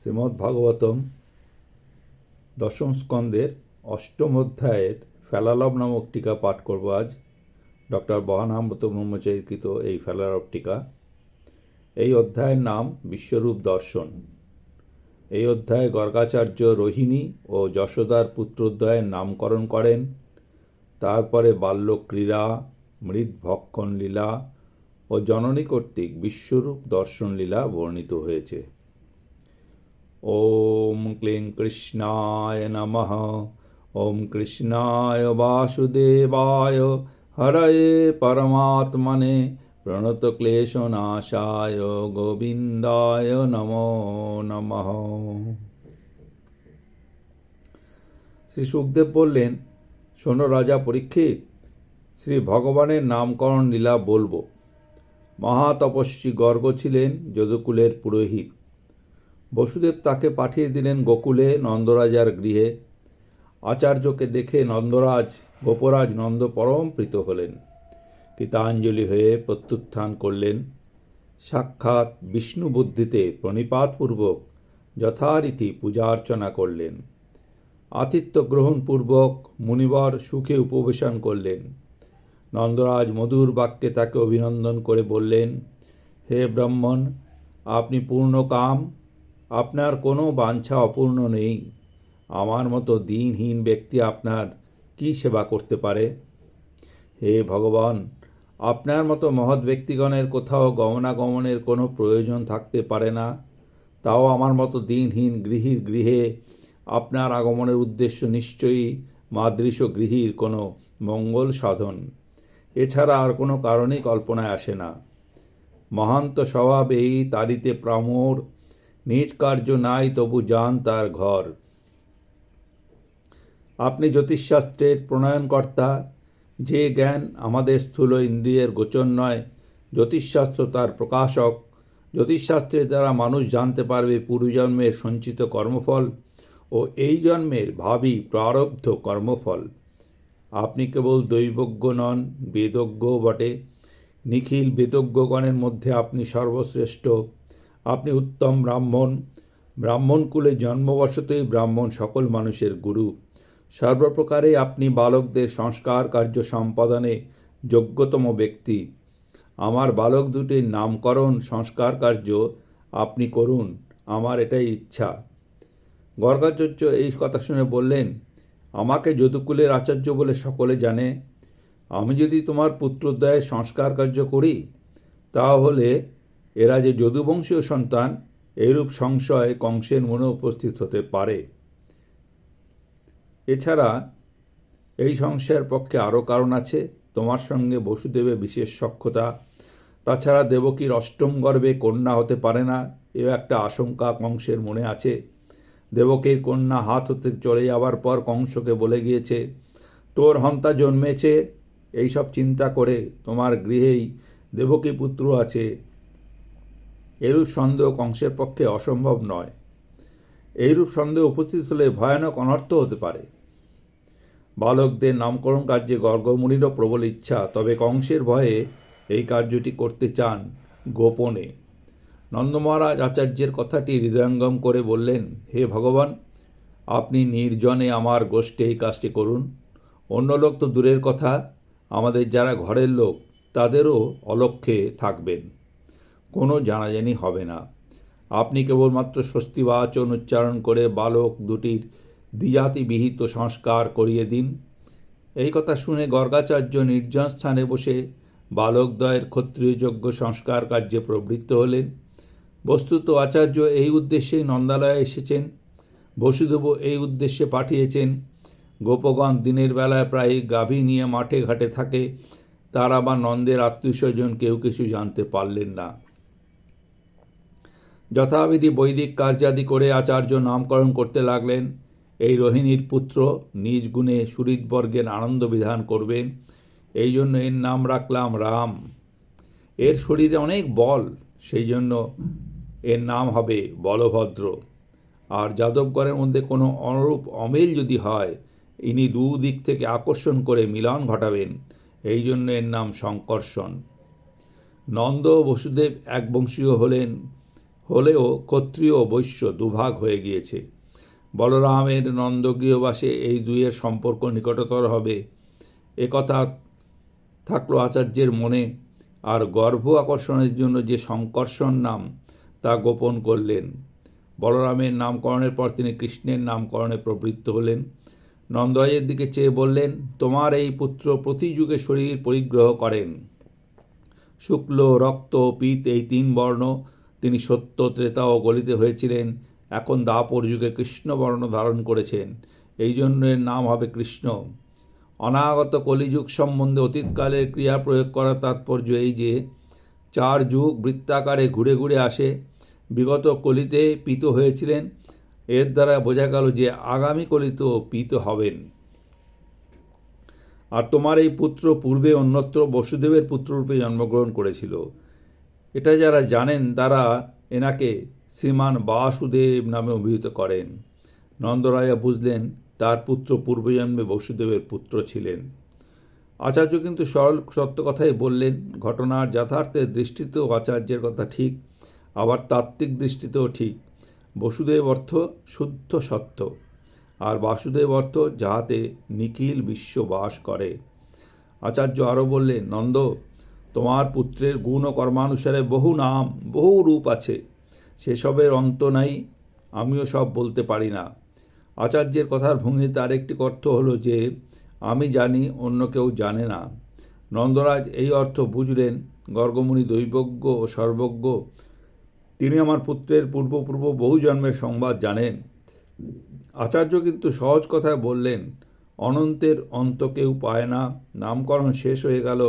শ্রীমদ্ ভাগবতম দশম স্কন্দের অষ্টম অধ্যায়ের ফেলালব নামক টিকা পাঠ করব আজ। ডক্টর বহানামৃত ব্রহ্মচারীকৃত এই ফেলালব টিকা। এই অধ্যায়ের নাম বিশ্বরূপ দর্শন। এই অধ্যায়ে গর্গাচার্য রোহিণী ও যশোদার পুত্রোদ্বয়ের নামকরণ করেন। তারপরে বাল্য ক্রীড়া, মৃৎ ভক্ষণ লীলা ও জননী কর্তৃক বিশ্বরূপ দর্শন লীলা বর্ণিত হয়েছে। ॐ क्लीं कृष्णाय नमः ॐ कृष्णाय वासुदेवाय हरये परमात्मने प्रणतक्लेशनाशाय गोविन्दाय नमो নমঃ শ্রী সুখদেব বললেন শোনো রাজা পরীক্ষিত শ্রী ভগবানের নামকরণ লীলা বলবো মহাতপস্বী গর্গ ছিলেন যদুকুলের পুরোহিত বসুদেব তাকে পাঠিয়ে দিলেন গোকুলে নন্দরাজার গৃহে। আচার্যকে দেখে নন্দরাজ, গোপরাজ নন্দ পরম প্রীত হলেন। কৃতাঞ্জলি হয়ে প্রত্যুত্থান করলেন। সাক্ষাৎ বিষ্ণু বুদ্ধিতে প্রণিপাতপূর্বক যথারীতি পূজা অর্চনা করলেন। আতিথ্য গ্রহণপূর্বক মুনিবর সুখে উপবেশন করলেন। নন্দরাজ মধুর বাক্যে তাকে অভিনন্দন করে বললেন, হে ব্রাহ্মণ, আপনি পূর্ণ কাম আপনার কোনো বাঞ্ছা অপূর্ণ নেই। আমার মতো দিনহীন ব্যক্তি আপনার কি সেবা করতে পারে? হে ভগবান, আপনার মতো মহৎ ব্যক্তিগণের কোথাও গমনাগমনের কোনো প্রয়োজন থাকতে পারে না। তাও আমার মতো দিনহীন গৃহীর গৃহে আপনার আগমনের উদ্দেশ্য নিশ্চয়ই মাদৃশ গৃহীর কোনো মঙ্গল সাধন। এছাড়া আর কোনো কারণেই কল্পনায় আসে না। মহান্ত স্বভাব এই তারিতে প্রামোর নিজ কার্য নাই তবু যান তার ঘর। আপনি জ্যোতিষশাস্ত্রের প্রণয়নকর্তা, যে জ্ঞান আমাদের স্থূল ইন্দ্রিয়ের গোচর নয়, জ্যোতিষশাস্ত্র তার প্রকাশক। জ্যোতিষশাস্ত্রের দ্বারা মানুষ জানতে পারবে পূর্বজন্মের সঞ্চিত কর্মফল ও এই জন্মের ভাবি প্রারব্ধ কর্মফল। আপনি কেবল দৈবজ্ঞ নন, বেদজ্ঞও বটে। নিখিল বেদজ্ঞগণের মধ্যে আপনি সর্বশ্রেষ্ঠ। আপনি উত্তম ব্রাহ্মণ। ব্রাহ্মণ কুলে জন্মবশতই ব্রাহ্মণ সকল মানুষের গুরু। সর্বপ্রকারে আপনি বালকদের সংস্কার কার্য সম্পাদনে যোগ্যতম ব্যক্তি। আমার বালক দুটির নামকরণ, সংস্কার কার্য আপনি করুন, আমার এটাই ইচ্ছা। গর্গাচার্য এই কথা শুনে বললেন, আমাকে যদুকুলের আচার্য বলে সকলে জানে। আমি যদি তোমার পুত্রোদয়ের সংস্কার কার্য করি, তাহলে এরা যে যদুবংশীয় সন্তান এরূপ সংশয় কংসের মনে উপস্থিত হতে পারে। এছাড়া এই সংশয়ের পক্ষে আরও কারণ আছে। তোমার সঙ্গে বসুদেবের বিশেষ সক্ষতা তাছাড়া দেবকীর অষ্টম গর্ভে কন্যা হতে পারে না এও একটা আশঙ্কা কংসের মনে আছে। দেবকীর কন্যা হাত হতে চলে যাওয়ার পর কংসকে বলে গিয়েছে, তোর হন্তা জন্মেছে। এইসব চিন্তা করে তোমার গৃহেই দেবকী পুত্র আছে। এরূপ সন্দেহ কংসের পক্ষে অসম্ভব নয়। এইরূপ সন্দেহ উপস্থিত হলে ভয়ানক অনর্থ হতে পারে। বালকদের নামকরণ কার্যে গর্গমুনিরও প্রবল ইচ্ছা, তবে কংসের ভয়ে এই কার্যটি করতে চান গোপনে। নন্দ মহারাজ আচার্যের কথাটি হৃদয়ঙ্গম করে বললেন, হে ভগবান, আপনি নির্জনে আমার গোষ্ঠী এই কাজটি করুন। অন্য লোক তো দূরের কথা, আমাদের যারা ঘরের লোক, তাদেরও অলক্ষ্যে থাকবেন। কোনো জানাজানি হবে না। আপনি কেবলমাত্র স্বস্তিবাচন উচ্চারণ করে বালক দুটির দ্বিজাতিবিহিত সংস্কার করিয়ে দিন। এই কথা শুনে গর্গাচার্য নির্জন স্থানে বসে বালকদ্বয়ের ক্ষত্রিয়যোগ্য সংস্কার কার্যে প্রবৃত্ত হলেন। বস্তুত আচার্য এই উদ্দেশ্যেই নন্দালয়ে এসেছেন। বসুদেব এই উদ্দেশ্যে পাঠিয়েছেন, গোপগণ দিনের বেলায় প্রায় গাভী নিয়ে মাঠে ঘাটে থাকে, তারা বা নন্দের আত্মীয় স্বজন কেউ কিছু জানতে পারলেন না। যথাবিধি বৈদিক কার্যাদি করে আচার্য নামকরণ করতে লাগলেন। এই রোহিণীর পুত্র নিজ গুণে সুরিতবর্গের আনন্দ বিধান করবেন। এই জন্য এর নাম রাখলাম রাম। এর শরীরে অনেক বল, সেই জন্য এর নাম হবে বলভদ্র। আর যাদবগড়ের মধ্যে কোনো অনুরূপ অমিল যদি হয়, ইনি দুদিক থেকে আকর্ষণ করে মিলন ঘটাবেন। এই জন্য এর নাম শঙ্কর্ষণ নন্দ বসুদেব এক বংশীয় হলেন। হলেও ক্ষত্রিয় বৈশ্য দুভাগ হয়ে গিয়েছে। বলরামের নন্দগৃহবাসে এই দুইয়ের সম্পর্ক নিকটতর হবে। একথা থাকল আচার্যের মনে, আর গর্ভ আকর্ষণের জন্য যে সংকর্ষণ নাম তা গোপন করলেন। বলরামের নামকরণের পর তিনি কৃষ্ণের নামকরণে প্রবৃত্ত হলেন। নন্দরাজের দিকে চেয়ে বললেন, তোমার এই পুত্র প্রতি যুগে শরীর পরিগ্রহ করেন। শুক্ল, রক্ত, পিত এই তিন বর্ণ তিনি সত্য ত্রেতা ও গলিতে হয়েছিলেন। এখন দাপর যুগে কৃষ্ণবর্ণ ধারণ করেছেন। এই জন্য এর নাম হবে কৃষ্ণ। অনাগত কলিযুগ সম্বন্ধে অতীতকালের ক্রিয়া প্রয়োগ করার তাৎপর্য এই যে, চার যুগ বৃত্তাকারে ঘুরে ঘুরে আসে। বিগত কলিতে পিত হয়েছিলেন। এর দ্বারা বোঝা গেল যে আগামী কলিতেও পিত হবেন। আর তোমার এই পুত্র পূর্বে অন্যত্র বসুদেবের পুত্ররূপে জন্মগ্রহণ করেছিল। এটা যারা জানেন, তারা এনাকে শ্রীমান বাসুদেব নামে অভিহিত করেন। নন্দরাজা বুঝলেন, তার পুত্র পূর্বজন্মে বসুদেবের পুত্র ছিলেন। আচার্য কিন্তু সরল, সত্য কথাই বললেন, ঘটনার যথার্থের দৃষ্টিতেও আচার্যের কথা ঠিক, আবার তাত্ত্বিক দৃষ্টিতেও ঠিক। বসুদেব অর্থ শুদ্ধ সত্য, আর বাসুদেব অর্থ যাহাতে নিখিল বিশ্ব বাস করে। আচার্য আরও বললেন, নন্দ তোমার পুত্রের গুণ ও কর্মানুসারে বহু নাম, বহু রূপ আছে। সেসবের অন্ত নাই, আমিও সব বলতে পারি না। আচার্যের কথার ভঙ্গিতে আরেকটি অর্থ হলো যে, আমি জানি অন্য কেউ জানে না। নন্দরাজ এই অর্থ বুঝলেন গর্গমুনি দৈবজ্ঞ ও সর্বজ্ঞ। তিনি আমার পুত্রের পূর্বপূর্ব বহু জন্মের সংবাদ জানেন। আচার্য কিন্তু সহজ কথায় বললেন, অনন্তের অন্ত কেউ পায় না, নামকরণ শেষ হয়ে গেল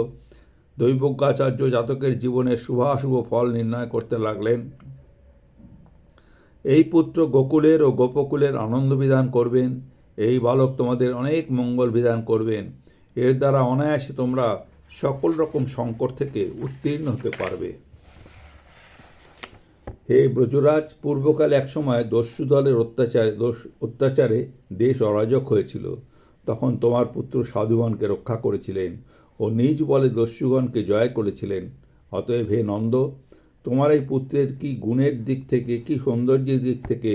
দৈবজ্ঞাচার্য জাতকের জীবনের শুভাশুভ ফল নির্ণয় করতে লাগলেন। এই পুত্র গোকুলের ও গোপকুলের আনন্দ বিধান করবেন। এই বালক তোমাদের অনেক মঙ্গল বিধান করবেন। এর দ্বারা অনায়াসে তোমরা সকল রকম সংকট থেকে উত্তীর্ণ হতে পারবে। হে ব্রজরাজ, পূর্বকালে একসময় দস্যু দলের অত্যাচারে অত্যাচারে দেশ অরাজক হয়েছিল। তখন তোমার পুত্র সাধুগণকে রক্ষা করেছিলেন। ও নিজ বলে দস্যুগণকে জয় করেছিলেন। অতএব হে নন্দ, তোমার এই পুত্রের কি গুণের দিক থেকে, কি সৌন্দর্যের দিক থেকে,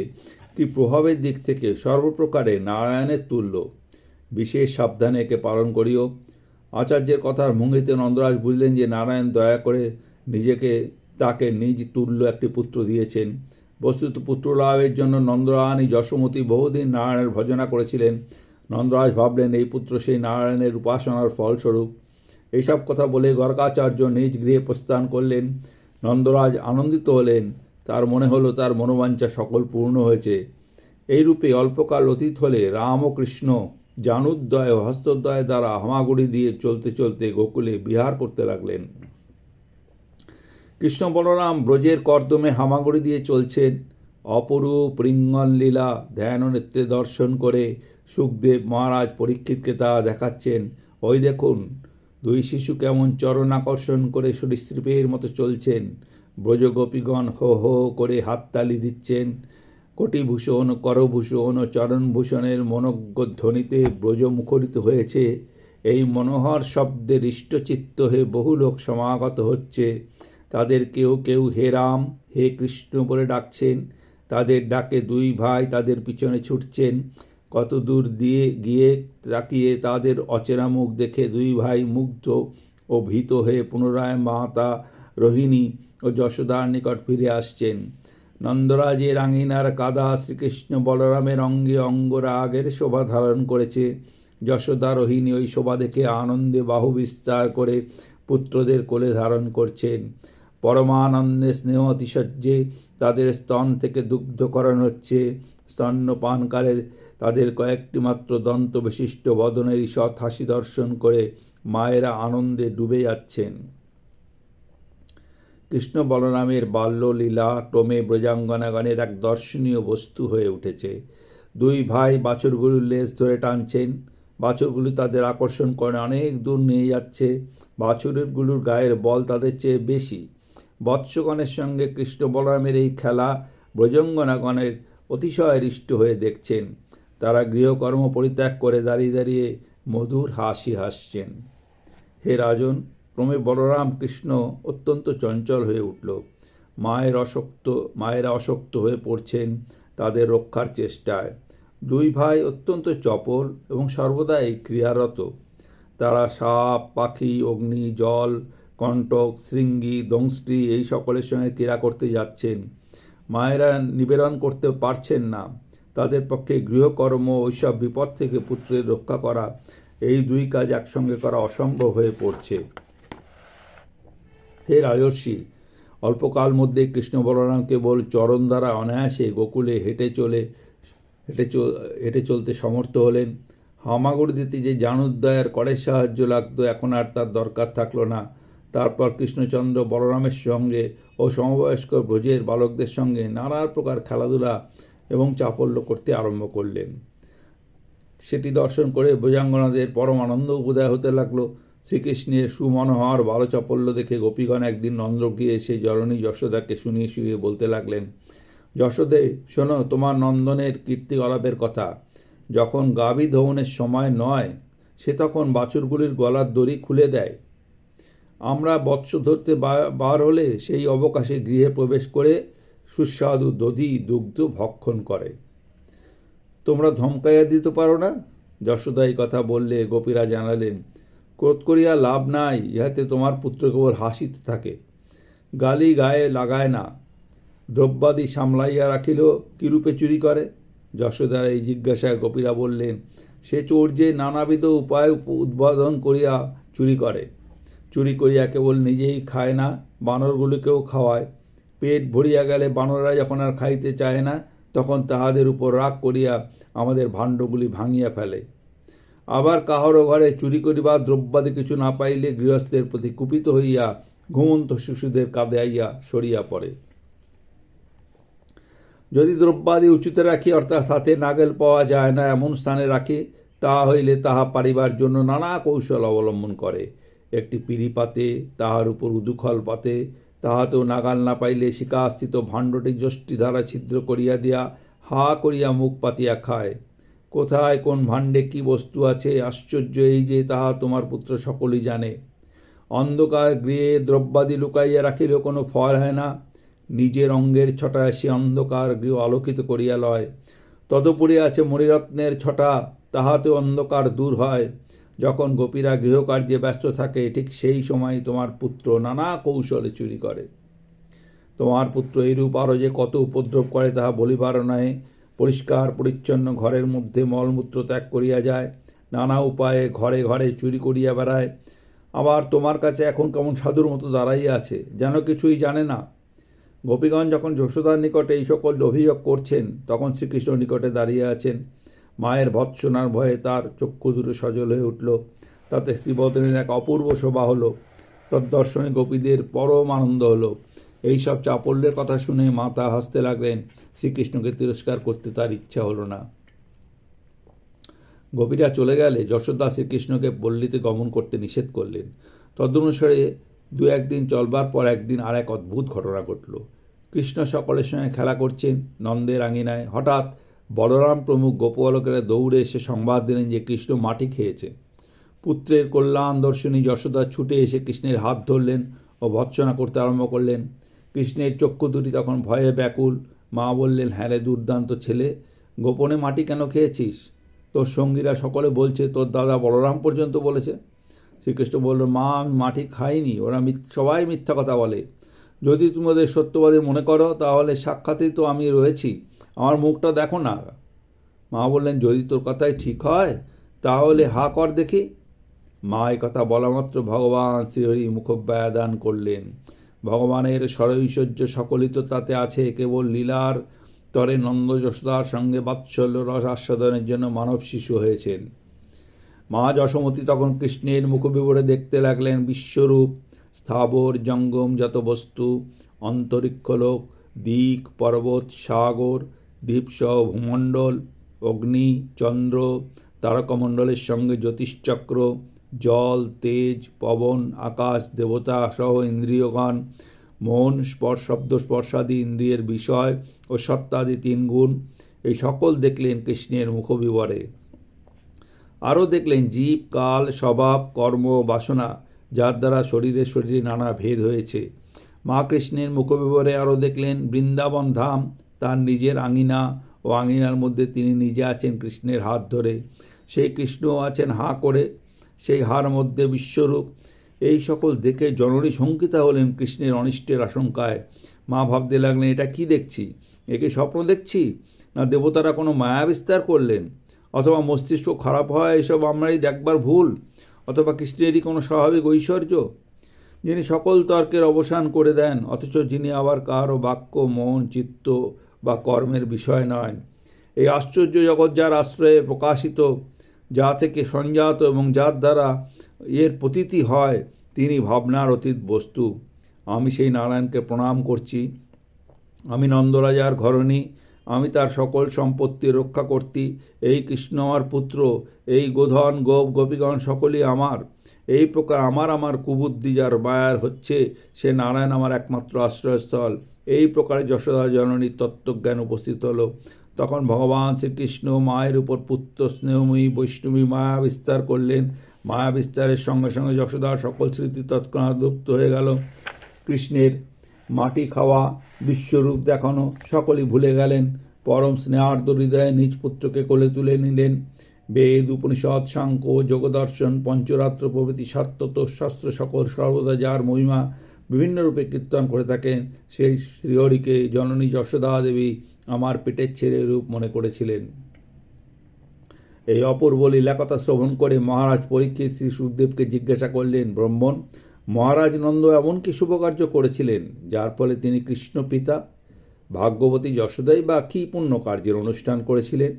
কি প্রভাবের দিক থেকে সর্বপ্রকারে নারায়ণের তুল্য? বিশেষ সাবধানে একে পালন করিও। আচার্যের কথার ভঙ্গিতে নন্দরাজ বুঝলেন যে নারায়ণ দয়া করে নিজেকে, তাকে নিজ তুল্য একটি পুত্র দিয়েছেন। বস্তুত পুত্র লাভের জন্য নন্দরানী যশোমতী বহুদিন নারায়ণের ভজনা করেছিলেন। নন্দরাজ ভাবলেন, এই পুত্র সেই নারায়ণের উপাসনার ফলস্বরূপ। এইসব কথা বলে গর্গাচার্য নিজ গৃহে প্রস্থান করলেন। নন্দরাজ আনন্দিত হলেন। তার মনে হলো তার মনোবাঞ্ছা সকল পূর্ণ হয়েছে। এইরূপে অল্পকাল অতীত হলে রাম ও কৃষ্ণ জানুদ্বয় ও হস্তদ্বয় দ্বারা হামাগুড়ি দিয়ে চলতে চলতে গোকুলে বিহার করতে লাগলেন। কৃষ্ণ বলরাম ব্রজের কর্দমে হামাগুড়ি দিয়ে চলছেন। অপরূপ রিঙ্গন লীলা, ধ্যান ও নেত্রে দর্শন করে সুখদেব মহারাজ পরীক্ষিতকে তা দেখাচ্ছেন। ওই দেখুন দুই শিশু কেমন চরণ আকর্ষণ করে সরীসৃপের মতো চলছেন? ব্রজগোপীগণ হো হো করে হাততালি দিচ্ছেন। কোটিভূষণ, করভূষণ ও চরণভূষণের মনজ্ঞ ধ্বনিতে ব্রজ মুখরিত হয়েছে। এই মনোহর শব্দের ইষ্টচিত্ত হয়ে বহু লোক সমাগত হচ্ছে। তাদের কেউ কেউ হে রাম, হে কৃষ্ণ বলে ডাকছেন। তাদের ডাকে দুই ভাই তাদের পিছনে ছুটছেন। কত দূর দিয়ে গিয়ে তাকিয়ে তাদের অচেনা মুখ দেখে দুই ভাই মুগ্ধ ও ভীত হয়ে পুনরায় মাতা রোহিণী ও যশোদার নিকট ফিরে আসছেন। নন্দরাজের আঙিনার কাদা শ্রীকৃষ্ণ বলরামের অঙ্গে অঙ্গরাগের শোভা ধারণ করেছে। যশোদা রোহিণী ওই শোভা দেখে আনন্দে বাহু বিস্তার করে পুত্রদের কোলে ধারণ করছেন। পরমানন্দে স্নেহ অতিশয্যে তাদের স্তন থেকে দুগ্ধকরণ হচ্ছে। স্তন্যপানকালে তাদের কয়েকটি মাত্র দন্ত বিশিষ্ট বদনের ঈষৎ হাসি দর্শন করে মায়েরা আনন্দে ডুবে যাচ্ছেন। কৃষ্ণ বলরামের বাল্যলীলা ক্রমে ব্রজাঙ্গনাগণের এক দর্শনীয় বস্তু হয়ে উঠেছে। দুই ভাই বাছুরগুলির লেজ ধরে টানছেন। বাছুরগুলি তাদের আকর্ষণ করে অনেক দূর নিয়ে যাচ্ছে। বাছুরগুলোর গায়ের বল তাদের চেয়ে বেশি। বৎসগণের সঙ্গে কৃষ্ণ বলরামের এই খেলা ব্রজঙ্গনাগণের অতিশয় হৃষ্ট হয়ে দেখছেন। তারা গৃহকর্ম পরিত্যাগ করে দাঁড়িয়ে দাঁড়িয়ে মধুর হাসি হাসছেন। হে রাজন, ক্রমে বলরাম কৃষ্ণ অত্যন্ত চঞ্চল হয়ে উঠল। মায়ের অশক্ত মায়েরা অশক্ত হয়ে পড়ছেন তাদের রক্ষার চেষ্টায়। দুই ভাই অত্যন্ত চপল এবং সর্বদা এই ক্রিয়ারত। তারা সাপ, পাখি, অগ্নি, জল, কণ্টক, শৃঙ্গি দংশ্রী এই সকলের সঙ্গে ক্রীড়া করতে যাচ্ছেন। মায়েরা নিবেদন করতে পারছেন না। তাদের পক্ষে গৃহকর্ম ওইসব বিপদ থেকে পুত্রের রক্ষা করা, এই দুই কাজ একসঙ্গে করা অসম্ভব হয়ে পড়ছে। হে রাজর্ষি, অল্পকাল মধ্যে কৃষ্ণ বলরাম কেবল চরণ দ্বারা অনায়াসে গোকুলে হেঁটে চলে, হেঁটে হেঁটে চলতে সমর্থ হলেন। হামাগুড় দিতে যে জানুদ্দয়ের করের সাহায্য লাগতো, এখন আর তার দরকার থাকল না। তারপর কৃষ্ণচন্দ্র বলরামের সঙ্গে ও সমবয়স্ক ভোজের বালকদের সঙ্গে নানা প্রকার খেলাধুলা এবং চাপল্য করতে আরম্ভ করলেন। সেটি দর্শন করে ভোজাঙ্গনাদের পরম আনন্দ উদয় হতে লাগল। শ্রীকৃষ্ণের সুমনোহর বালচাপল্য দেখে গোপীগণ একদিন নন্দ্র গিয়ে সেই জননী যশোদাকে শুনিয়ে শুনিয়ে বলতে লাগলেন, যশোদে, শোনো, তোমার নন্দনের কীর্তি গলাপের কথা। যখন গাভী ধৌনের সময় নয়, সে তখন বাছুরগুলির গলার দড়ি খুলে দেয়। আমরা বৎস ধরতে বার হলে সেই অবকাশে গৃহে প্রবেশ করে সুস্বাদু দধি, দুগ্ধ ভক্ষণ করে। তোমরা ধমকাইয়া দিতে পারো না? যশোদা এই কথা বললে গোপীরা জানালেন, ক্রোধ করিয়া লাভ নাই, ইহাতে তোমার পুত্র কেবল হাসিতে থাকে। গালি গায়ে লাগায় না। দ্রব্যাদি সামলাইয়া রাখিল কিরূপে চুরি করে? যশোদার এই জিজ্ঞাসায় গোপীরা বললেন, সে চোর যে নানাবিধ উপায় উদ্বোধন করিয়া চুরি করে। চুরি করিয়া কেবল নিজেই খায় না, বানরগুলিকেও খাওয়ায়। পেট ভরিয়া গেলে বানররা যখন আর খাইতে চায় না, তখন তাহাদের উপর রাগ করিয়া আমাদের ভাণ্ডগুলি ভাঙিয়া ফেলে। আবার কাহারও ঘরে চুরি করিবার দ্রব্যাদি কিছু না পাইলে গৃহস্থের প্রতি কুপিত হইয়া ঘুমন্ত শিশুদের কাঁদে আইয়া সরিয়া পড়ে। যদি দ্রব্যাদি উঁচুতে রাখি, অর্থাৎ হাতে নাগেল পাওয়া যায় না এমন স্থানে রাখি, তাহা হইলে তাহা পারিবার জন্য নানা কৌশল অবলম্বন করে। একটি পিড়ি পাতে, তাহার উপর উদুখল পাতে তাহাতেও নাগাল না পাইলে শিকাস্থিত ভাণ্ডটি যষ্টি দ্বারা ছিদ্র করিয়া দিয়া হা করিয়া মুখ পাতিয়া খায়। কোথায় কোন ভাণ্ডে কি বস্তু আছে, আশ্চর্য এই যে তাহা তোমার পুত্র সকলই জানে। অন্ধকার গৃহে দ্রব্যাদি লুকাইয়া রাখিলেও কোনো ফল হয় না। নিজের অঙ্গের ছটায় সে অন্ধকার গৃহ আলোকিত করিয়া লয়। তদুপরি আছে মণিরত্নের ছটা তাহাতে অন্ধকার দূর হয়। যখন গোপীরা গৃহকার্যে ব্যস্ত থাকে, ঠিক সেই সময় তোমার পুত্র নানা কৌশলে চুরি করে। তোমার পুত্র এইরূপ আরও যে কত উপদ্রব করে তাহা বলিবার নয় পরিষ্কার পরিচ্ছন্ন ঘরের মধ্যে মলমূত্র ত্যাগ করিয়া যায়। নানা উপায়ে ঘরে ঘরে চুরি করিয়া বেড়ায়। আবার তোমার কাছে এখন কেমন সাধুর মতো দাঁড়াইয়া আছে, যেন কিছুই জানে না। গোপীগণ যখন যশোদার নিকটে এই সকল অভিযোগ করছেন, তখন শ্রীকৃষ্ণ নিকটে দাঁড়িয়ে আছেন। মায়ের ভৎসনার ভয়ে তার চক্ষু দুটো সজল হয়ে উঠল। তাতে শ্রীবদনের এক অপূর্ব শোভা হলো। তদ্দর্শনে গোপীদের পরম আনন্দ হলো। এইসব চাপল্যের কথা শুনে মাতা হাসতে লাগলেন, শ্রীকৃষ্ণকে তিরস্কার করতে তার ইচ্ছা হলো না। গোপীরা চলে গেলে যশোদা শ্রীকৃষ্ণকে পল্লীতে গমন করতে নিষেধ করলেন। তদনুসারে দু একদিন চলবার পর একদিন আর এক অদ্ভুত ঘটনা ঘটল। কৃষ্ণ সকলের সঙ্গে খেলা করছেন, নন্দের আঙিনায়। হঠাৎ বলরাম প্রমুখ গোপবালকেরা দৌড়ে এসে সংবাদ দিলেন যে কৃষ্ণ মাটি খেয়েছে। পুত্রের কল্যাণ দর্শনী যশোদা ছুটে এসে কৃষ্ণের হাত ধরলেন ও ভৎসনা করতে আরম্ভ করলেন। কৃষ্ণের চক্ষু দুটি তখন ভয়ে ব্যাকুল। মা বললেন হ্যাঁ রে দুর্দান্ত ছেলে, গোপনে মাটি কেন খেয়েছিস? তোর সঙ্গীরা সকলে বলছে, তোর দাদা বলরাম পর্যন্ত বলেছে। শ্রীকৃষ্ণ বলল, মা, আমি মাটি খাইনি, ওরা সবাই মিথ্যা কথা বলে। যদি তুমি ওদের সত্যবাদী মনে করো, তাহলে সাক্ষাতেই তো আমি রয়েছি। আমার মুখটা দেখো না। মা বললেন, যদি তোর কথাই ঠিক হয়, তাহলে হা কর দেখি। মা এই কথা বলা মাত্র ভগবান শ্রীহরি মুখব্যায়া দান করলেন। ভগবানের স্বরৈশ্বর্য সকলই তো তাতে আছে, কেবল লীলার তরে নন্দ যশোদার সঙ্গে বাৎসল্য রস আস্বাদনের জন্য মানব শিশু হয়েছেন। মা যশোমতী তখন কৃষ্ণের মুখবিবরে দেখতে লাগলেন, বিশ্বরূপ, স্থাবর, জঙ্গম যত বস্তু অন্তরিক্ষলোক দিক, পর্বত, সাগর দ্বীপসহ ভূমণ্ডল অগ্নি, চন্দ্র, তারকামণ্ডলের সঙ্গে জ্যোতিষচক্র, জল, তেজ, পবন, আকাশ, দেবতা সহ ইন্দ্রিয়গণ, মন, স্পর্শ, শব্দ স্পর্শাদি ইন্দ্রিয়ের বিষয় ও সত্তাদি তিন গুণ। এই সকল দেখলেন কৃষ্ণের মুখবিবরে। আরও দেখলেন জীব, কাল, স্বভাব, কর্ম, বাসনা, যার দ্বারা শরীরে শরীরে নানা ভেদ হয়েছে। মা কৃষ্ণের মুখবিবরে আরও দেখলেন বৃন্দাবন ধাম তার নিজের আঙিনা ও আঙিনার মধ্যে তিনি নিজে আছেন কৃষ্ণের হাত ধরে। সেই কৃষ্ণও আছেন হাঁ করে, সেই হার মধ্যে বিশ্বরূপ। এই সকল দেখে জননী শঙ্কিতা হলেন কৃষ্ণের অনিষ্টের আশঙ্কায়। মা ভাবতে লাগলেন, এটা কি দেখছি? একে স্বপ্ন দেখছি? না দেবতারা কোনো মায়া বিস্তার করলেন? অথবা মস্তিষ্ক খারাপ হয়, এসব আমরাই দেখবার ভুল? অথবা কৃষ্ণেরই কোনো স্বাভাবিক ঐশ্বর্য? যিনি সকল তর্কের অবসান করে দেন, অথচ যিনি আবার কারও বাক্য, মন, চিত্ত বা কর্মের বিষয় নয়। এই আশ্চর্য জগৎ যার আশ্রয়ে প্রকাশিত, যা থেকে সঞ্জাত এবং যার দ্বারা এর প্রতীতি হয়, তিনি ভাবনার অতীত বস্তু। আমি সেই নারায়ণকে প্রণাম করছি। আমি নন্দরাজার ঘরণী। আমি তার সকল সম্পত্তি রক্ষা করতি এই কৃষ্ণ আমার পুত্র, এই গোধন, গোপ, গোপীগণ সকলেই আমার। এই প্রকার আমার আমার কুবুদ্ধি যার বায়ার হচ্ছে, সে নারায়ণ আমার একমাত্র আশ্রয়স্থল। এই প্রকারে যশোদা জননীর তত্ত্বজ্ঞান উপস্থিত হলো। তখন ভগবান শ্রীকৃষ্ণ মায়ের উপর পুত্র স্নেহময়ী বৈষ্ণবী মায়া বিস্তার করলেন। মায়া বিস্তারের সঙ্গে সঙ্গে যশোদার সকল স্মৃতি তৎক্ষণাৎ লুপ্ত হয়ে গেল। কৃষ্ণের মাটি খাওয়া বিশ্বরূপ দেখানো সকলেই ভুলে গেলেন। পরম স্নেহার্দ হৃদয়ে নিজ পুত্রকে কোলে তুলে নিলেন। বেদ, উপনিষদ, সাংখ্য, যোগদর্শন, পঞ্চরাত্র প্রভৃতি সাত্যত শাস্ত্র সকল সর্বদা যার মহিমা বিভিন্ন রূপে কীর্তন করে থাকেন। সেই শ্রীহরিকে জননী যশোদা দেবী আমার পেটের ছেলে রূপ মনে করেছিলেন। এই অপূর্ব লীলাকথা শ্রবণ করে মহারাজ পরীক্ষিত শ্রী সুখদেবকে জিজ্ঞাসা করলেন, ব্রহ্মণ, মহারাজ নন্দ এমন কি শুভকার্য করেছিলেন, যার ফলে তিনি কৃষ্ণ পিতা? ভাগ্যবতী যশোদাই বা কী পুণ্য কার্যের অনুষ্ঠান করেছিলেন,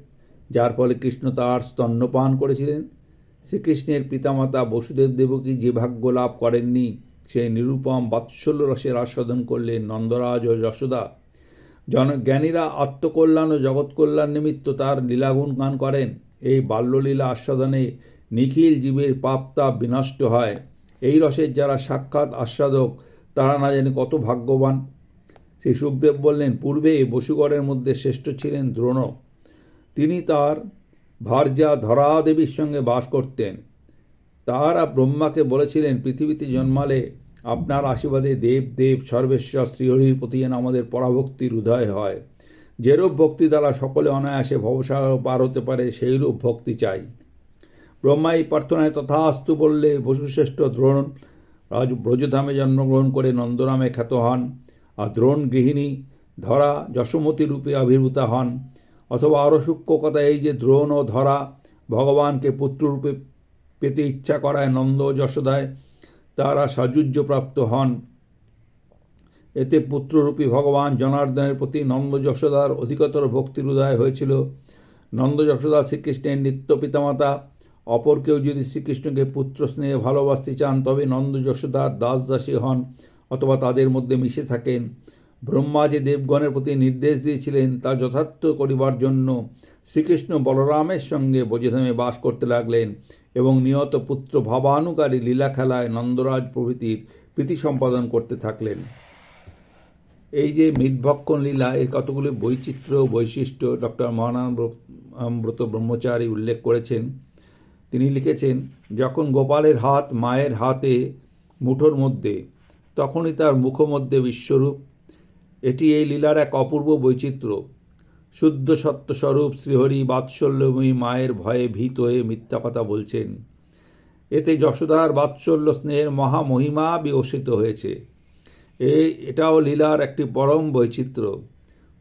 যার ফলে কৃষ্ণ তার স্তন্যপান করেছিলেন? শ্রীকৃষ্ণের পিতামাতা বসুদেব দেবকী যে ভাগ্য লাভ করেননি সেই নিরূপম বাৎসল্য রসের আস্বাদন করলেন নন্দরাজ ও যশোদা জন জ্ঞানীরা আত্মকল্যাণ ও জগৎকল্যাণ নিমিত্ত তার লীলাগুণ গান করেন। এই বাল্যলীলা আস্বাদনে নিখিল জীবের পাপতাপ বিনষ্ট হয়। এই রসের যারা সাক্ষাৎ আস্বাদক, তারা না জানি কত ভাগ্যবান। শ্রী সুখদেব বললেন, পূর্বে বসুগড়ের মধ্যে শ্রেষ্ঠ ছিলেন দ্রোণ। তিনি তার ভার্যা ধরাদেবীর সঙ্গে বাস করতেন। তাহারা ব্রহ্মাকে বলেছিলেন, পৃথিবীতে জন্মালে আপনার আশীর্বাদে দেব দেব, সর্বেশ্বর, শ্রীহরির প্রতি যেন আমাদের পরাভক্তির উদয় হয়। যেরূপ ভক্তি দ্বারা সকলে অনায়াসে ভবসাগর পার হতে পারে, সেইরূপ ভক্তি চাই। ব্রহ্মা এই প্রার্থনায় তথাস্তু বললে, বসুশ্রেষ্ঠ দ্রোণ, রাজ ব্রজধামে জন্মগ্রহণ করে নন্দনামে খ্যাত হন, আর দ্রোণ গৃহিণী ধরা যশোমতী রূপে আবির্ভূতা হন। অথবা আরও সূক্ষ্ম কথা এই যে, দ্রোণ ও ধরা ভগবানকে পুত্ররূপে পেতে ইচ্ছা করায় নন্দ যশোদায় তারা সাযুজ্যপ্রাপ্ত হন। এতে পুত্ররূপী ভগবান জনার্দনের প্রতি নন্দ যশোদার অধিকতর ভক্তির উদয় হয়েছিল। নন্দ যশোদা শ্রীকৃষ্ণের নিত্য পিতামাতা, অপর কেউ যদি শ্রীকৃষ্ণকে পুত্র স্নেহে ভালোবাসতে চান, তবে নন্দ যশোদার দাস দাসী হন অথবা তাদের মধ্যে মিশে থাকেন। ব্রহ্মা যে দেবগণের প্রতি নির্দেশ দিয়েছিলেন, তা যথার্থ করিবার জন্য শ্রীকৃষ্ণ বলরামের সঙ্গে বোঝেধামে বাস করতে লাগলেন। এবং নিয়ত পুত্র ভবানুকারী লীলা খেলায় নন্দরাজ প্রভৃতির প্রীতি সম্পাদন করতে থাকলেন। এই যে মৃৎভক্ষণ লীলা, এর কতগুলি বৈচিত্র্য বৈশিষ্ট্য ডক্টর মহানাব্রত ব্রহ্মচারী উল্লেখ করেছেন। তিনি লিখেছেন, যখন গোপালের হাত মায়ের হাতে মুঠোর মধ্যে, তখনই তার মুখমধ্যে বিশ্বরূপ। এটি এই লীলার এক অপূর্ব বৈচিত্র্য। শুদ্ধ সত্যস্বরূপ শ্রীহরি বাৎসল্যময়ী মায়ের ভয়ে ভীত হয়ে মিথ্যা কথা বলছেন। এতে যশোদার বাৎসল্য স্নেহের মহামহিমা বিকশিত হয়েছে। এ, এটাও লীলার একটি পরম বৈচিত্র্য।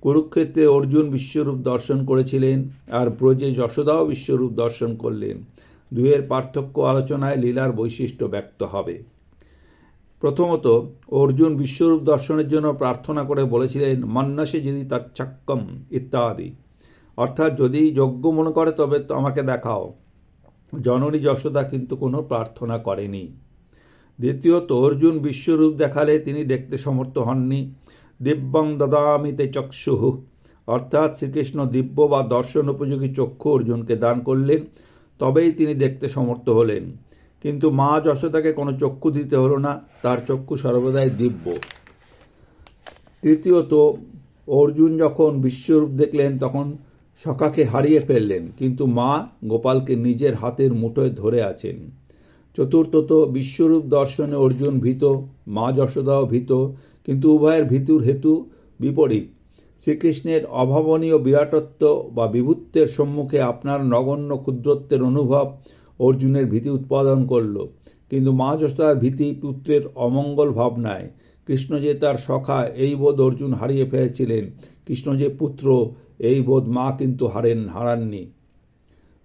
কুরুক্ষেত্রে অর্জুন বিশ্বরূপ দর্শন করেছিলেন আর ব্রজে যশোদাও বিশ্বরূপ দর্শন করলেন। দুয়ের পার্থক্য আলোচনায় লীলার বৈশিষ্ট্য ব্যক্ত হবে। প্রথমত, অর্জুন বিশ্বরূপ দর্শনের জন্য প্রার্থনা করে বলেছিলেন, মান্নাসে যদি তার চাক্কম ইত্যাদি। অর্থাৎ যদি যোগ্য মনে করে, তবে তো আমাকে দেখাও। জননী যশোদা কিন্তু কোনো প্রার্থনা করেনি। দ্বিতীয়ত, অর্জুন বিশ্বরূপ দেখালে তিনি দেখতে সমর্থ হননি। দিব্যং দদামিতে চক্ষুহ অর্থাৎ শ্রীকৃষ্ণ দিব্য বা দর্শন উপযোগী চক্ষু অর্জুনকে দান করলেন, তবেই তিনি দেখতে সমর্থ হলেন। কিন্তু মা যশোদাকে কোনো চক্ষু দিতে হলো না, তার চক্ষু সর্বদাই দিব্য। তৃতীয়ত, অর্জুন যখন বিশ্বরূপ দেখলেন, তখন সখাকে হারিয়ে ফেললেন, কিন্তু মা গোপালকে নিজের হাতের মুঠোয় ধরে আছেন। চতুর্থত, বিশ্বরূপ দর্শনে অর্জুন ভীত, মা যশোদাও ভীত, কিন্তু উভয়ের ভীতুর হেতু বিপরীত। শ্রীকৃষ্ণের অভাবনীয় বিরাটত্ব বা বিভূত্বের সম্মুখে আপনার নগণ্য ক্ষুদ্রত্বের অনুভব অর্জুনের ভীতি উৎপাদন করল। কিন্তু মা যশোদার ভীতি পুত্রের অমঙ্গল ভাবনায় কৃষ্ণ যে তার সখা, এই বোধ অর্জুন হারিয়ে ফেলেছিলেন। কৃষ্ণ যে পুত্র, এই বোধ মা কিন্তু হারেন, হারাননি।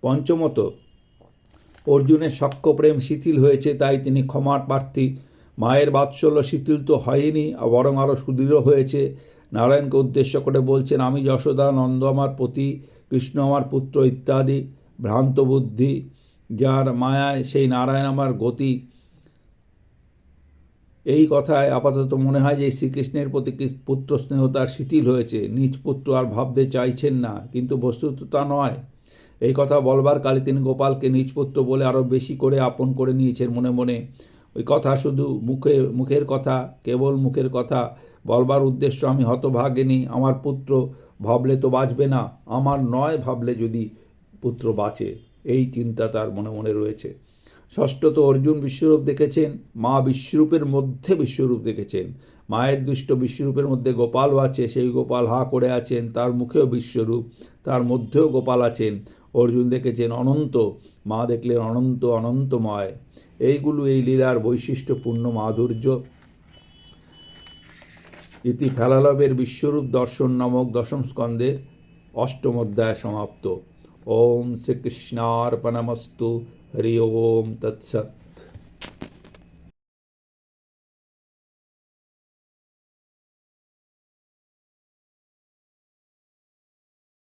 পঞ্চমত, অর্জুনের সক্ষ প্রেম শিথিল হয়েছে, তাই তিনি ক্ষমার প্রার্থী। মায়ের বাৎসল্য শিথিল তো হয়নি, বরং আরও সুদৃঢ় হয়েছে। নারায়ণকে উদ্দেশ্য করে বলছেন, আমি যশোদা নন্দ আমার পতি, কৃষ্ণ আমার পুত্র ইত্যাদি, ভ্রান্ত বুদ্ধি যার মায়ায় সেই নারায়ণ আমার গতি। এই কথায় আপাতত মনে হয় যে শ্রীকৃষ্ণের প্রতি পুত্র স্নেহ তার শিথিল হয়েছে। নিজ পুত্র আর ভাবতে চাইছেন না, কিন্তু বস্তুত তা নয়। এই কথা বলবার কালে তিনি গোপালকে নিজ পুত্র বলে আরও বেশি করে আপন করে নিয়েছেন মনে মনে। ওই কথা শুধু মুখে, মুখের কথা, কেবল মুখের কথা। বলবার উদ্দেশ্য আমি হতভাগিনী, আমার পুত্র ভাবলে তো বাঁচবে না। আমার নয় ভাবলে যদি পুত্র বাঁচে। এই চিন্তা তার মনে মনে রয়েছে। ষষ্ঠত অর্জুন বিশ্বরূপ দেখেছেন, মা বিশ্বরূপের মধ্যে বিশ্বরূপ দেখেছেন। মায়ের দুষ্ট বিশ্বরূপের মধ্যে গোপালও আছে, সেই গোপাল হা করে আছেন, তার মুখেও বিশ্বরূপ, তার মধ্যেও গোপাল আছেন। অর্জুন দেখেছেন অনন্ত, মা দেখলেন অনন্ত অনন্তময়। এইগুলো এই লীলার বৈশিষ্ট্যপূর্ণ মাধুর্য। ইতি ফেলালবের বিশ্বরূপ দর্শন নামক দশম স্কন্ধের অষ্টম অধ্যায় সমাপ্ত। ఓం శ్రీకృష్ణార్పణమస్తు హరి ఓం తత్సత్.